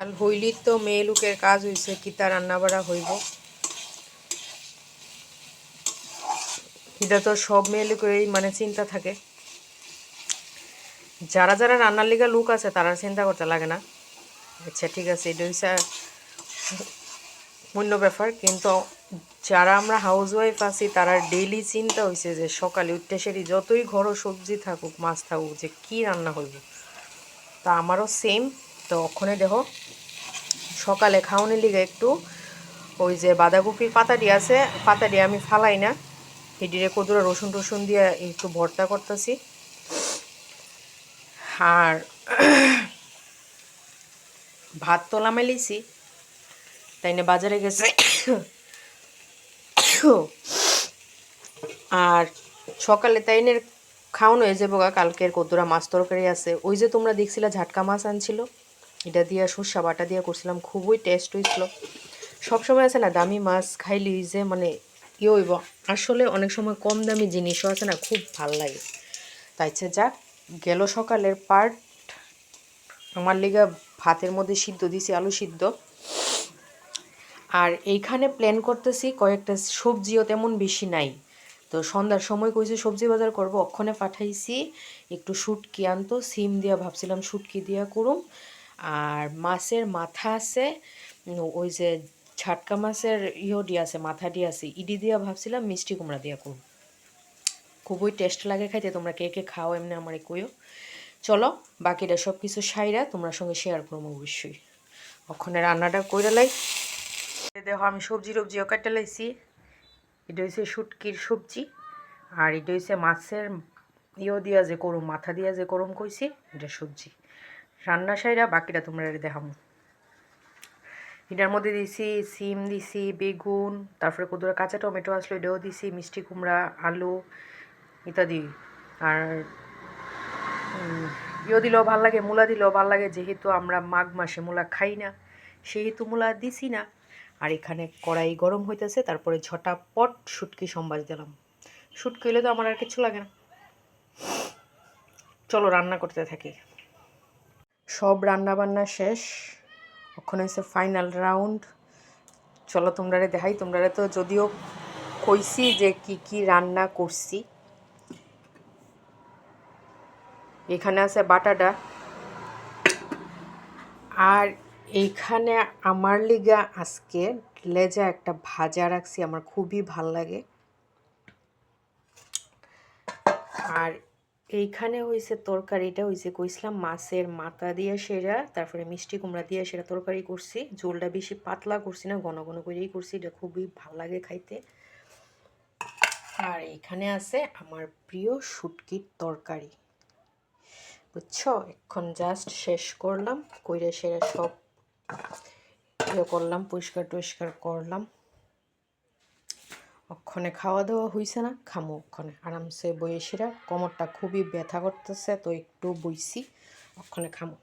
আর হইলি তো মেয়ে লোকের কাজ হইছে কিতা রান্না বাড়া হইব? এটা তো সব মেয়ে লোকেরই মানে চিন্তা থাকে। যারা যারা রান্নার লিগা লোক আছে, তারা চিন্তা করতে লাগে না। আচ্ছা ঠিক আছে, এটা হচ্ছে অন্য ব্যাপার, কিন্তু যারা আমরা হাউস ওয়াইফ আছি, তারা ডেইলি চিন্তা হয়েছে যে সকালে উঠতে সেরি যতই ঘরও সবজি থাকুক, মাছ থাকুক, যে কি রান্না হইব। তা আমারও সেম তো ওখানে দেখো, সকালে খাওয়ানোর লিগে একটু, ওই যে বাঁধাকপির পাতাটি আছে পাতাটি আমি ফালাই না এটিরে কদুরা রসুন টসুন দিয়ে একটু ভর্তা করতেছি। আর ভাত তোলা মেলিছি তাই না বাজারে গেছে। আর সকালে তাইনের খাওয়ানো হয়ে যাব কালকের কদ্দুরা মাছ তরকারি আছে। ওই যে তোমরা দেখছিলে ঝাটকা মাছ আনছিল। এটা দিয়ে, সর্ষা বাটা দিয়ে করছিলাম, খুবই টেস্ট হয়েছিল। সবসময় আছে না, দামি মাছ খাইলি যে মানে ইয়ে হইব। আসলে অনেক সময় কম দামি জিনিসও আছে না, খুব ভালো লাগে। তাই হচ্ছে যাক, গেল সকালের পার্ট আমার লিগা ভাতের মধ্যে সিদ্ধ দিছি, আলু সিদ্ধ। আর এইখানে প্ল্যান করতেছি কয়েকটা সবজিও তেমন বেশি নাই। তো সন্ধ্যার সময় কইছে সবজি বাজার করব, অক্ষণে পাঠাইছি, একটু শুটকি আনতো, সিম দিয়া ভাবছিলাম শুটকি দিয়া করুম। আর মাছের মাথা আছে ওই যে ঝাটকা মাছের ইয়ে দিয়ে আছে, মাথা দিয়ে আছে, ইডি দিয়া ভাবছিলাম মিষ্টি কুমড়া দিয়া করুম খুবই টেস্ট লাগে খাইতে, তোমরা কে কে খাও এমনি আমারে কইও। চলো বাকিটা সব কিছু সাইরা তোমরা সঙ্গে শেয়ার করব অবশ্যই। ওখানে রান্নাটা কইরা লাই। দেখো, আমি সবজি টবজিও কাটতে লাইছি। এটা হচ্ছে শুটকির সবজি, আর এটা হচ্ছে মাছের ইয়ে দিয়া যে করুম, মাথা দিয়া যে করুম কইছি, এটা সবজি। রান্না সাইরা বাকিটা তোমরা দেখামো। এটার মধ্যে দিছি সিম দিছি, বেগুন, তারপরে কদুরা কাঁচা টমেটো আসলো, এটাও দিছি, মিষ্টি কুমড়া, আলু ইত্যাদি। আর ইয়ে দিলেও ভালো লাগে, মূলা দিলেও ভালো লাগে, যেহেতু আমরা মাঘ মাসে মূলা খাই না, সেহেতু মূলা দিছি না। আর এখানে কড়াই গরম হইতেছে, তারপরে ঝটাপট শুটকি সম্বাস দিলাম। শুটকি হলে তো আমার আর কিছু লাগে না। চলো রান্না করতে থাকি। সব রান্না বান্না শেষ। ওখানে হচ্ছে ফাইনাল রাউন্ড চলো তোমরা দেখাই। তোমরা তো যদিও কইছি যে কি কি রান্না করছি। এখানে আছে বাটাটা। আর এইখানে আমার লিগা আজকে লেজা একটা ভাজা রাখছি, আমার খুবই ভালো লাগে। আর এইখানে হয়েছে তরকারিটা হয়েছে কইছিলাম মাছের মাথা দিয়ে সেরা, তারপরে মিষ্টি কুমড়া দিয়ে সেরা তরকারি করছি। ঝোলটা বেশি পাতলা করছি না, ঘন ঘন করেই করছি, এটা খুবই ভালো লাগে খাইতে। আর এখানে আছে আমার প্রিয় শুটকির তরকারি। বুঝছ? এখন জাস্ট শেষ করলাম, কইরে সেরা সব ইয়ে করলাম, পরিষ্কার টরিষ্কার করলাম। অক্ষণে খাওয়া দাওয়া হয়েছে না, খামো ক্ষণে আরামসে বইয়ে সেরা, কোমরটা খুবই ব্যথা করতেছে, তো একটু বইছি অক্ষণে খামো।